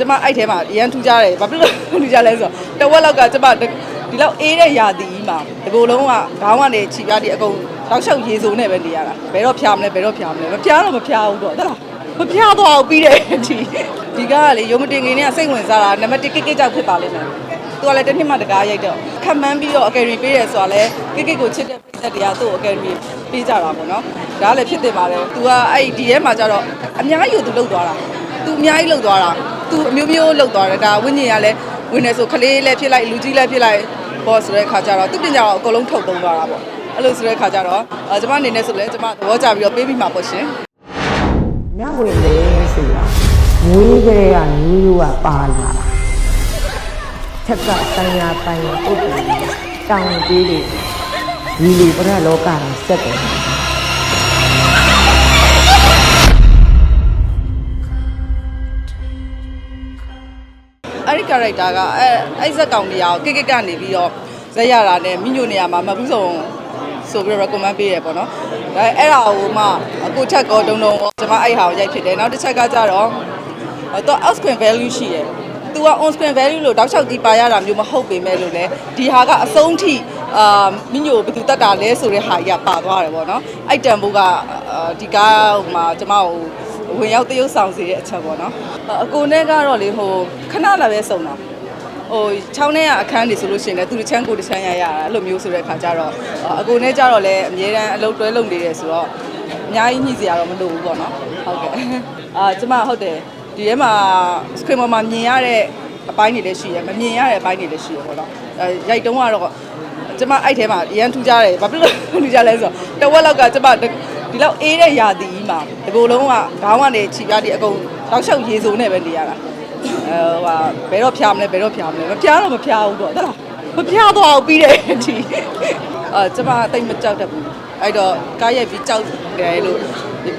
ကျမအဲ့ထဲမှာအရန်ထူးကြတယ်ဘာဖြစ်လို့ထူးကြလဲဆိုတော့တဝက်လောက်ကကျမဒီလောက်အေးတဲ့ရာသီကြီးမှာဒီကိုယ်လုံးကခေါင်းကနေခြိပြားဒီအကုန်တောက်လျှောက်ရေစုံနဲ့ပဲနေရတာဘယ်တော့ဖျားမလဲဘယ်တော့ဖျားမလဲမဖျားတော့မဖျားဘူးတော့တလားမဖျားတော့ပြီးတယ်ဒီဒီကကလေရုံမတင်ငင်းနဲ့စိတ်ဝင်စားတာနံပါတ်1ကိကိကြောက်ဖြစ်ပါလိမ့်မယ်သူကလည်းတစ်နှစ်မှတကားရိုက်တော့ခက်မှန်းပြီးတော့အကယ်ဒမီပေးတယ်ဆိုတာလဲကိကိကိုချစ်တဲ့ပြည်သက်တရားသူ့အကယ်ဒမီပေးကြတာပေါ့နော်ဒါကလည်းဖြစ်တင်ပါတယ်သူကအဲ့ဒီထဲမှာကျတော့အများကြီးကိုသူလှုပ်သွားတာသူအများကြီးလှုပ်သွားတာ သူအမျိုးမျိုးလှုပ်သွားတယ်ဒါဝိညာဉ်ကလည်းဝင်နေဆိုခလေးလည်းဖြစ်လိုက်လူကြီးလည်းဖြစ်လိုက်ဘောဆိုတဲ့ခါကျတော့သူပညာတော့အကုန်လုံးထုတ်သုံးသွားတာပေါ့အဲ့လိုဆိုတဲ့ခါကျတော့အဲကျမအနေနဲ့ဆိုလဲကျမသဘောကျပြီးတော့ပေးပြီးမှာပေါ့ရှင်မြတ်ဝင်လေဆိုတာမွေးကလေးကမျိုးရိုးကပါလာတာထက်ကတိုင်းရတိုင်းရပုတ်တယ်တောင်းပေးတယ်ဒီလေပရလောကတာစက်တယ် အဲ့ဒီ character ကအဲအဲ့ဇက်ကောင်တရားကိုကိကိကနေပြီးတော့ဇက်ရတာနဲ့မိညိုနေရာမှာမဘူးဆုံးဆိုပြီးတော့ recommend ပေးရပေါ့နော်ဒါအဲ့ဒါကိုမှအခုချက်ကောဒုံဒုံရောကျွန်မအဲ့ဟာကိုရိုက်ဖြစ်တယ်နောက်တစ်ချက်ကကြတော့တော့ out screen value ရှိတယ်။ तू က on screen value လို့တောက်လျှောက်ဒီပါရတာမျိုးမဟုတ်ပေမဲ့လို့လေဒီဟာကအဆုံးထိအာမိညိုဘယ်သူတက်တာလဲဆိုတဲ့ဟာကြီးကပါသွားတယ်ပေါ့နော်။အဲ့တန်ဖိုးကအာဒီကားဟိုမှာကျွန်မဟို ဝင်ရောက်တရုပ်ဆောင်စေတဲ့အချက်ပေါ့နော်။အကိုနဲ့ကတော့လေဟိုခဏလာပဲစုံတာ။ဟိုချောင်းထဲကအခန်းတွေဆိုလို့ရှိရင်လည်းသူတစ်ချမ်းကိုတစ်ချမ်းရရတာအဲ့လိုမျိုးဆိုတဲ့ခါကျတော့အကိုနဲ့ကြတော့လည်းအများတန်းအလုပ်တွဲလုပ်နေတယ်ဆိုတော့အများကြီးညှိစရာတော့မလိုဘူးပေါ့နော်ဟုတ်ကဲ့အာကျမဟုတ်တယ်ဒီထဲမှာ screen ပေါ်မှာမြင်ရတဲ့အပိုင်းတွေလည်းရှိရယ်မမြင်ရတဲ့အပိုင်းတွေလည်းရှိရယ်ပေါ့နော်အဲရိုက်တုံးကတော့ကျမအဲ့ထဲမှာအရန်ထူးကြတယ်ဘာဖြစ်လို့ထူးကြလဲဆိုတော့တဝက်လောက်ကကျမ ဒီလောက်အေးတဲ့ရာသီကြီးမှာဒီကိုယ်လုံးကခေါင်းကနေခြိပြားဒီအကုန်တောက်လျှောက်ရေစုံနဲ့ပဲနေရတာအဲဟိုဟာဘယ်တော့ဖျားမလဲဘယ်တော့ဖျားမလဲမဖျားတော့မဖျားဘူးတော့တလားမဖျားတော့ပြီးတယ်ဒီအဲကျမအသိမကြောက်တတ်ဘူးအဲ့တော့ကားရိုက်ပြီးကြောက်တယ်လို့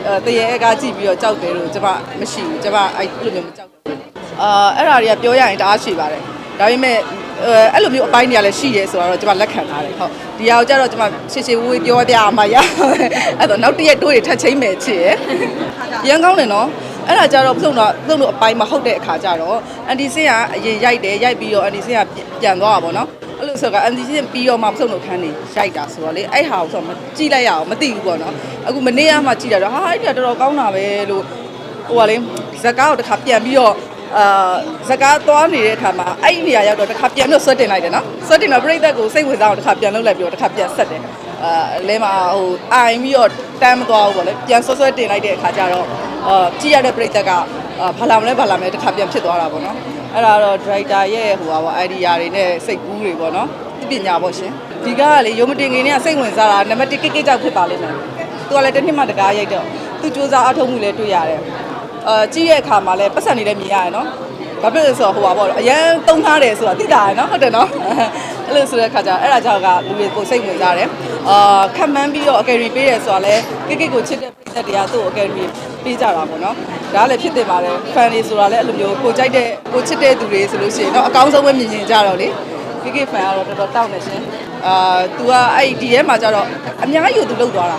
အဲတရေကားကြည့်ပြီးတော့ကြောက်တယ်လို့ကျမမရှိဘူးကျမအဲ့လိုမျိုးမကြောက်ဘူးအာအဲ့ဒါတွေကပြောရရင်တအားရှိပါတယ်ဒါပေမဲ့ အဲအဲ့လိုမျိုးအပိုင်းတွေကလည်းရှိရဲဆိုတော့ကျမလက်ခံထားတယ်ဟုတ်ဒီဟာကိုကြတော့ကျမရှေ့ရှေ့ဝေးပြောပြရမှာရအဲ့တော့နောက်တစ်ရက်တိုးတွေထပ်ချင်းမယ်ချစ်ရယ်ရန်ကောင်းတယ်နော်အဲ့ဒါကြတော့ပြုံတော့ပြုံလို့အပိုင်းမဟုတ်တဲ့အခါကျတော့အန်တီစင်ကအရင်ရိုက်တယ်ရိုက်ပြီးတော့အန်တီစင်ကပြန်သွားတာပေါ့နော်အဲ့လိုဆိုတော့အန်တီစင်ပြီးတော့မှပြုံလို့ခန်းနေရိုက်တာဆိုတော့လေအဲ့ဟာကိုဆိုတော့မကြည့်လိုက်ရအောင်မသိဘူးပေါ့နော်အခုမနေ့ကမှကြည့်ရတော့ဟာအဲ့ဒါတော်တော်ကောင်းတာပဲလို့ဟိုကလေဇကားကိုတစ်ခါပြန်ပြီးတော့ အာဇကားသွားနေတဲ့အခါမှာအဲ့ဒီနေရာရောက်တော့တစ်ခါပြန်လို့ဆွတ်တင်လိုက်တယ်နော်ဆွတ်တင်တော့ပြိသက်ကိုစိတ်ဝင်စားအောင်တစ်ခါပြန်လုပ်လိုက်ပြီးတော့တစ်ခါပြန်ဆက်တယ်အာလဲမှာဟိုအိုင်ပြီးတော့တမ်းမသွားဘူးပေါ့လေပြန်ဆွတ်ဆွတ်တင်လိုက်တဲ့အခါကျတော့အာကြည့်ရတဲ့ပြိသက်ကအာဘာလာမလဲဘာလာမလဲတစ်ခါပြန်ဖြစ်သွားတာပေါ့နော်အဲ့ဒါတော့ director ရဲ့ဟိုပါပေါ့ idea တွေနဲ့စိတ်ကူးတွေပေါ့နော်ပညာပေါ့ရှင်ဒီကားကလေရုံမတင်ငင်းနဲ့စိတ်ဝင်စားတာနံပါတ်1ကိကိကြောက်ဖြစ်ပါလိမ့်မယ်သူကလည်းတစ်နှစ်မှတကားရိုက်တော့သူစူးစမ်းအထောက်မှုလည်းတွေ့ရတယ် အာကြည့်ရဲ့အခါမှာလည်းပတ်စံနေလည်းမြင်ရတယ်နော် ဘာဖြစ်လဲဆိုတော့ဟိုပါပေါ့အရန်တုံးထားတယ်ဆိုတာသိတာရယ်နော်ဟုတ်တယ်နော်အဲ့လိုဆိုတဲ့ခါကျအဲ့ဒါကြောင့်ကလူတွေကိုစိတ်ဝင်စားတယ်အာခံမှန်းပြီးတော့အကယ်ဒမီပေးတယ်ဆိုတာလဲကိကိကိုချစ်တဲ့ပြည်သက်တရားသူ့အကယ်ဒမီပေးကြတာပေါ့နော်ဒါကလည်းဖြစ်တင်ပါတယ်ဖန်တွေဆိုတာလည်းအဲ့လိုမျိုးကိုကြိုက်တဲ့ကိုချစ်တဲ့သူတွေဆိုလို့ရှိရင်တော့အကောင်းဆုံးပဲမြင်မြင်ကြတော့လေကိကိဖန်ကတော့တော်တော်တောက်နေရှင်အာ तू ကအဲ့ဒီထဲမှာကျတော့အများကြီးကို तू လှုပ်သွားတာ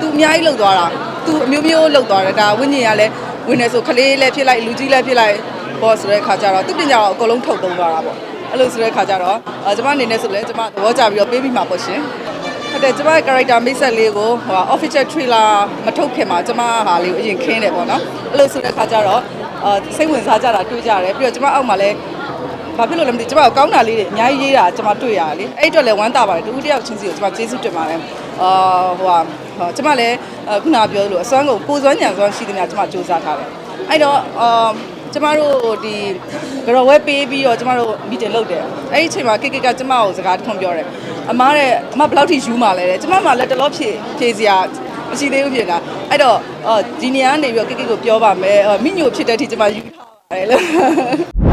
तू အများကြီးလှုပ်သွားတာ तू အမျိုးမျိုးလှုပ်သွားတယ်ဒါဝိညာဉ်ကလည်း ဝင်နေဆိုခလေးလည်းဖြစ်လိုက်လူကြီးလည်းဖြစ်လိုက်ဘောဆိုတဲ့ခါကျတော့သူပညာတော့အကုန်လုံးထုတ်သုံးသွားတာပေါ့အဲ့လိုဆိုတဲ့ခါကျတော့အဲကျမအနေနဲ့ဆိုလဲကျမသဘောကျပြီးတော့ပေးပြီးမှာပေါ့ရှင်ဟုတ်တယ်ကျမရဲ့ character မိတ်ဆက်လေးကိုဟို official trailer မထုတ်ခင်မှာကျမဟာလေးကိုအရင်ခင်းတယ်ပေါ့နော်အဲ့လိုဆိုတဲ့ခါကျတော့အဲစိတ်ဝင်စားကြတာတွေ့ကြတယ်ပြီးတော့ကျမအောက်မှာလည်းဘာဖြစ်လို့လဲမသိကျမကောင်းတာလေးတွေအများကြီးရေးတာကျမတွေ့ရတယ်လေအဲ့အတွက်လည်းဝမ်းသာပါတယ်တူတယောက်ချင်းစီကိုကျမကျေးဇူးတင်ပါတယ်အာဟိုဟာ ကျမလည်းခုနပြောလို့အစွမ်းကုန်ကိုစွမ်းညံစွမ်းရှိသမျှကျမစူးစမ်းထားတယ်အဲ့တော့အာကျမတို့ဒီကြော်ဝဲပေးပြီးတော့ကျမတို့မီတင်လုပ်တယ်အဲ့ဒီအချိန်မှာကိကိကကျမကိုစကားတစ်ခွန်းပြောတယ်အမားတဲ့အမဘယ်လောက်ထိယူမှလဲတဲ့ကျမမှလည်းတလို့ဖြည့်ဖြည့်စရာမရှိသေးဘူးပြင်တာအဲ့တော့အော်ဒီနေရာကနေပြီးတော့ကိကိကိုပြောပါမယ်အော်မိညိုဖြစ်တဲ့အထိကျမယူထားပါတယ်လို့